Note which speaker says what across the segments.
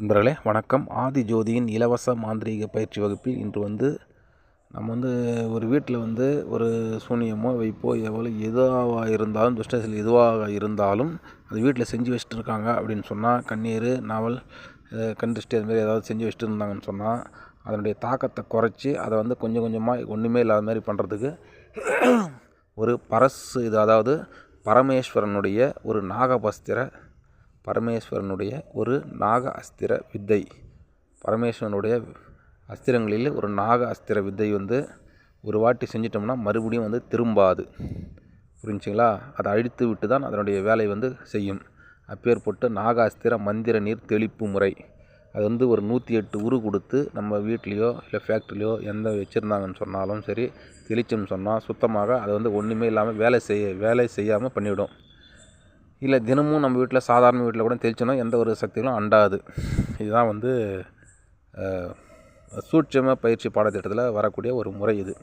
Speaker 1: நண்பர்களே வணக்கம். ஆதி ஜோதியின் இலவச மாந்திரீக பயிற்சி வகுப்பில் இன்று வந்து நம்ம வந்து ஒரு வீட்டில் வந்து ஒரு சூனியமோ வைப்போ எவ்வளோ எதுவாக இருந்தாலும் துஷ்டத்தில் எதுவாக இருந்தாலும் அது வீட்டில் செஞ்சு வச்சுட்டு இருக்காங்க அப்படின்னு சொன்னால் கண்ணீர் நாவல் கண்டிஷ்டி கண் மாதிரி ஏதாவது செஞ்சு வச்சுட்டு இருந்தாங்கன்னு சொன்னால் அதனுடைய தாக்கத்தை குறைச்சி அதை வந்து கொஞ்சம் கொஞ்சமாக ஒன்றுமே இல்லாத மாதிரி பண்ணுறதுக்கு ஒரு பரசு இது அதாவது பரமேஸ்வரனுடைய ஒரு நாகபஸ்திர பரமேஸ்வரனுடைய ஒரு நாக அஸ்திர வித்தை. பரமேஸ்வரனுடைய அஸ்திரங்களில் ஒரு நாக அஸ்திர வித்தை வந்து ஒரு வாட்டி செஞ்சிட்டோம்னா மறுபடியும் வந்து திரும்பாது. புரிஞ்சுங்களா? அதை அழித்து விட்டு தான் அதனுடைய வேலை வந்து செய்யும். அப்பேற்பட்டு நாக அஸ்திர மந்திர நீர் தெளிப்பு முறை. அது வந்து ஒரு நூற்றி எட்டு உரு கொடுத்து நம்ம வீட்லேயோ இல்லை ஃபேக்ட்ரிலையோ எந்த வச்சுருந்தாங்கன்னு சொன்னாலும் சரி தெளிச்சோம்னு சொன்னால் சுத்தமாக அது வந்து ஒன்றுமே இல்லாமல் வேலை செய்ய வேலை செய்யாமல் பண்ணிவிடும். இல்லை தினமும் நம்ம வீட்டில் சாதாரண வீட்டில் கூட தெளிச்சோன்னா எந்த ஒரு சக்திகளும் அண்டாது. இதுதான் வந்து சூட்சம பயிற்சி பாடத்திட்டத்தில் வரக்கூடிய ஒரு முறை இது.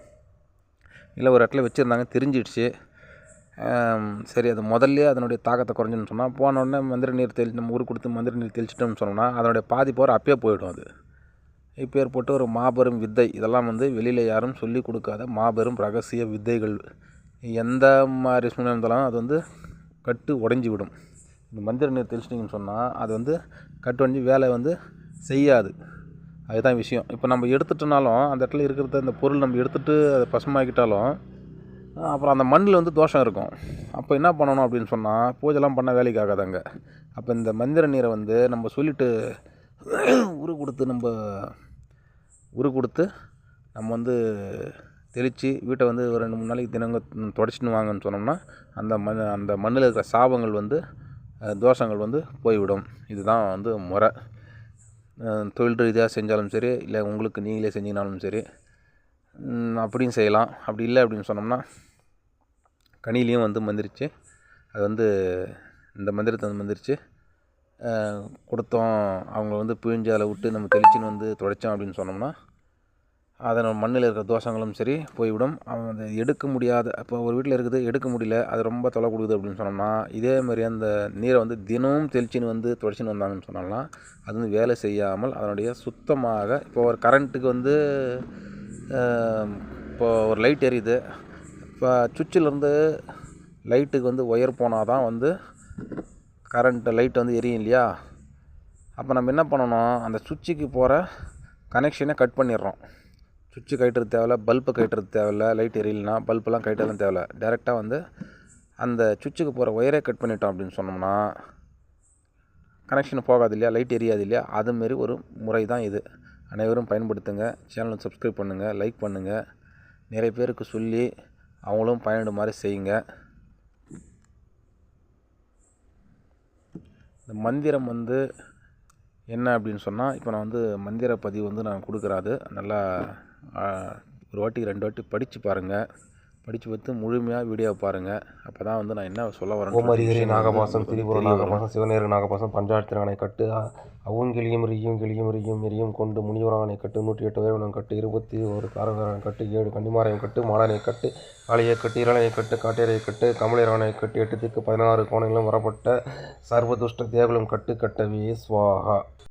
Speaker 1: இல்லை ஒரு இடத்துல வச்சுருந்தாங்க தெரிஞ்சிடுச்சு. சரி அது முதல்ல அதனுடைய தாக்கத்தை குறைஞ்சுன்னு சொன்னால் போன உடனே மந்திர நீர் தெளி நம்ம ஊருக்கு கொடுத்து மந்திர நீர் தெளிச்சிட்டோம்னு சொன்னோம்னா அதனுடைய பாதி போகிற அப்பயே போயிடும் அது. இப்போ ஏற்பட்டு ஒரு மாபெரும் வித்தை இதெல்லாம் வந்து வெளியில் யாரும் சொல்லி கொடுக்காத மாபெரும் ரகசிய வித்தைகள். எந்த மாதிரி சூழ்நிலை இருந்தாலும் அது வந்து கட்டு உடஞ்சி விடும். இந்த மந்திர நீர் தெளிச்சிட்டிங்கன்னு சொன்னால் அது வந்து கட்டு உடஞ்சி வேலை வந்து செய்யாது. அதுதான் விஷயம். இப்போ நம்ம எடுத்துட்டோனாலும் அந்த இடத்துல இருக்கிறத அந்த பொருள் நம்ம எடுத்துகிட்டு அதை பசுமாக்கிட்டாலும் அப்புறம் அந்த மண்ணில் வந்து தோஷம் இருக்கும். அப்போ என்ன பண்ணணும் அப்படின்னு சொன்னால் பூஜைலாம் பண்ண வேலைக்கு ஆகாதாங்க அப்போ இந்த மந்திர நீரை வந்து நம்ம சொல்லிட்டு உரு கொடுத்து நம்ம உரு கொடுத்து நம்ம வந்து தெளித்து வீட்டை வந்து ஒரு ரெண்டு மூணு நாளைக்கு தினங்க தொடச்சின்னு வாங்கன்னு சொன்னோம்னா அந்த மண் அந்த மண்ணில் இருக்கிற சாபங்கள் வந்து தோஷங்கள் வந்து போய்விடும். இதுதான் வந்து முறை. தொழில் ரீதியாக செஞ்சாலும் சரி இல்லை உங்களுக்கு நீங்களே செஞ்சீங்கனாலும் சரி அப்படியும் செய்யலாம். அப்படி இல்லை அப்படின்னு சொன்னோம்னா கனிலையும் வந்து மந்திரிச்சு அது வந்து இந்த மந்திரத்தை வந்து மந்திரிச்சு கொடுத்தோம். அவங்க வந்து பிழிஞ்சு அதில் விட்டு நம்ம தெளிச்சின்னு வந்து துடைச்சோம் அப்படின்னு சொன்னோம்னா அதன் மண்ணில் இருக்கிற தோஷங்களும் சரி போய்விடும். அவன் அதை எடுக்க முடியாத இப்போ ஒரு வீட்டில் இருக்குது எடுக்க முடியல அது ரொம்ப தொலை கொடுக்குது அப்படின்னு சொன்னோம்னா இதே மாதிரி அந்த நீரை வந்து தினமும் தெளிச்சின்னு வந்து தொடச்சின்னு வந்தாங்கன்னு சொன்னோம்னா அது வந்து வேலை செய்யாமல் அதனுடைய சுத்தமாக இப்போ ஒரு கரண்ட்டுக்கு வந்து இப்போ ஒரு லைட் எரியுது. இப்போ சுவிட்சிலேருந்து லைட்டுக்கு வந்து ஒயர் போனால் தான் வந்து கரண்ட் லைட் வந்து எரியும் இல்லையா? அப்போ நம்ம என்ன பண்ணணும்? அந்த சுவிட்சுக்கு போகிற கனெக்ஷனை கட் பண்ணிடுறோம். சுவிட்சு கட்டுறது தேவையில்ல பல்பு கட்டுறது தேவையில்ல லைட் எரியலனா பல்பெல்லாம் கட்டலாம் தேவையில்ல. டேரெக்டாக வந்து அந்த சுவிட்சுக்கு போகிற ஒயரே கட் பண்ணிட்டோம் அப்படின்னு சொன்னோம்னா கனெக்ஷன் போகாது இல்லையா லைட் எரியாது இல்லையா அதுமாரி ஒரு முறை தான் இது. அனைவரும் பயன்படுத்துங்க சேனலை சப்ஸ்கிரைப் பண்ணுங்கள் லைக் பண்ணுங்கள் நிறைய பேருக்கு சொல்லி அவங்களும் பயனிடு மாதிரி செய்யுங்க. இந்த மந்திரம் வந்து என்ன அப்படின்னு சொன்னால் இப்போ நான் வந்து மந்திர பதிவு வந்து நான் கொடுக்குறாது. நல்லா ஒரு வாட்டி ரெண்டு வாட்டி படித்து பாருங்கள் படித்து பார்த்து முழுமையாக வீடியோ பாருங்கள் அப்போ தான் வந்து நான் என்ன சொல்ல வரேன்
Speaker 2: ஓமரிகரி நாகபாசம் திரிபுர நாகபாசம் சிவநேரு நாகபாசம் பஞ்சாட்சிரங்கனை கட்டு அவும் கிளியும் ரியும் கிளியும் ரியும் எரியும் கொண்டு முனிவரானை கட்டு நூற்றி எட்டு வேறுவனம் கட்டு இருபத்தி ஒரு காரகரனை கட்டு ஏழு கன்னிமாரையும் கட்டு மாடனை கட்டு காளையை கட்டு இரளனை கட்டு காட்டேரை கட்டு கமலேரானை கட்டு எட்டு திக்கு பதினாறு கோணங்களும் வரப்பட்ட சர்வதுஷ்ட தேவலும் கட்டு கட்டவே ஸ்வாகா